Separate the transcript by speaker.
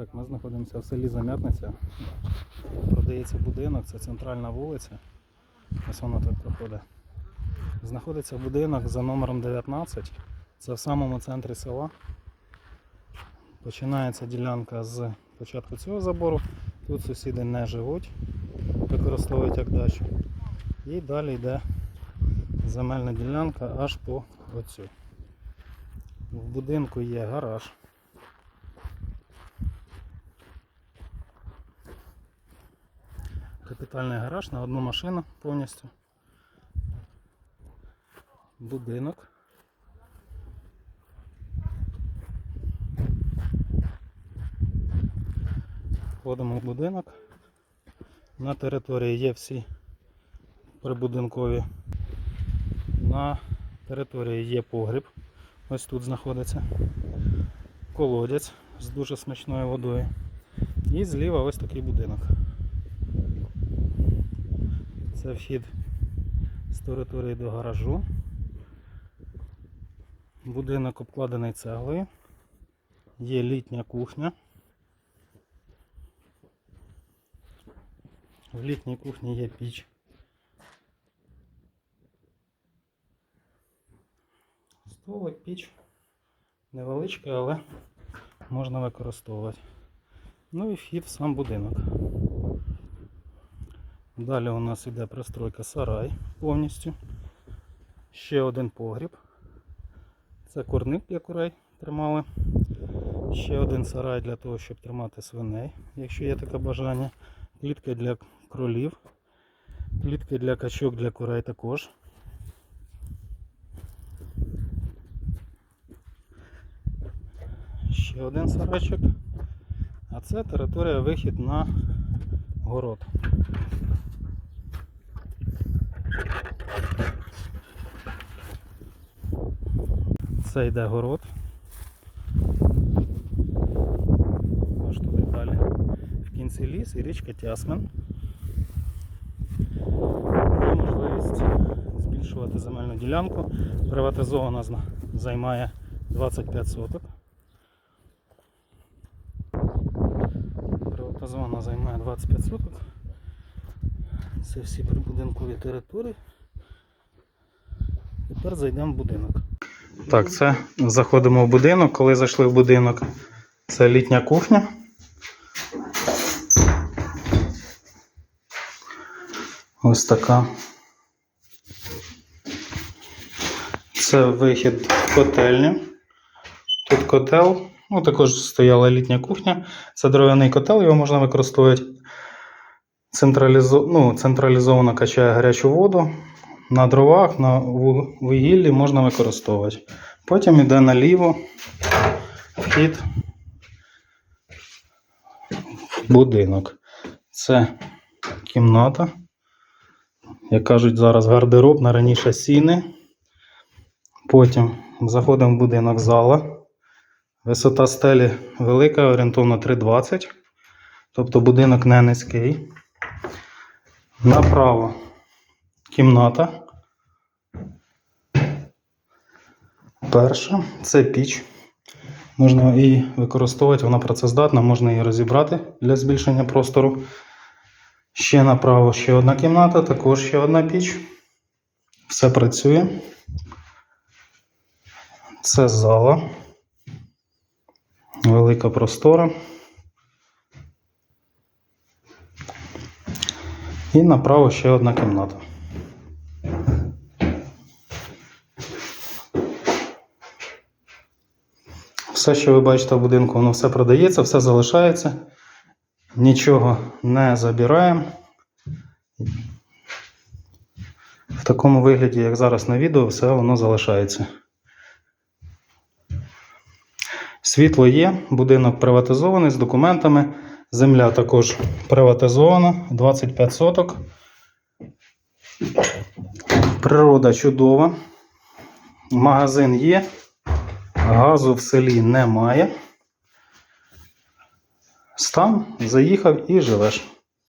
Speaker 1: Так, ми знаходимося в селі Замятниця. Продається будинок, це центральна вулиця. Ось воно тут проходить. Знаходиться будинок за номером 19. Це в самому центрі села. Починається ділянка з початку цього забору. Тут сусіди не живуть, використовують як дачу. І далі йде земельна ділянка аж по оцю. В будинку є гараж. Капітальний гараж на одну машину повністю. Будинок. Входимо в будинок. На території є всі прибудинкові. На території є погріб. Ось тут знаходиться. Колодязь з дуже смачною водою. І зліва ось такий будинок. Це вхід з території до гаражу. Будинок обкладений цеглою. Є літня кухня. В літній кухні є піч. Столик, піч. Невеличка, але можна використовувати. Ну і вхід в сам будинок. Далі у нас іде пристройка сарай повністю. Ще один погріб. Це курник для курей тримали. Ще один сарай для того, щоб тримати свиней, якщо є таке бажання. Клітка для кролів. Клітки для качок для курей також. Ще один сарайчик. А це територія вихід на город. Це йде город. Аж туди далі. В кінці ліс і річка Тясмен. Є можливість збільшувати земельну ділянку. Приватизована займає 25 соток. Приватизована займає 25 соток. Це всі прибудинкові території. Тепер зайдемо в будинок. Так, це заходимо в будинок. Коли зайшли в будинок, це літня кухня. Ось така. Це вихід в котельню. Тут котел. Ну, також стояла літня кухня. Це дерев'яний котел, його можна використовувати. Централізо... Ну, централізовано качає гарячу воду. На дровах, на вугіллі можна використовувати. Потім йде наліво вхід в будинок. Це кімната. Як кажуть, зараз гардероб, на раніше сіни. Потім заходимо в будинок зала. Висота стелі велика, орієнтовно 3,20. Тобто будинок не низький. Направо кімната. Перша це піч. Можна її використовувати, вона працездатна, можна її розібрати для збільшення простору. Ще направо ще одна кімната, також ще одна піч. Все працює. Це зала. Велика простора. І направо ще одна кімната. Все, що ви бачите в будинку, воно все продається, все залишається. Нічого не забираємо. В такому вигляді, як зараз на відео, все воно залишається. Світло є, будинок приватизований з документами. Земля також приватизована, 25 соток. Природа чудова. Магазин є. Газу в селі немає. Стан, заїхав і живеш.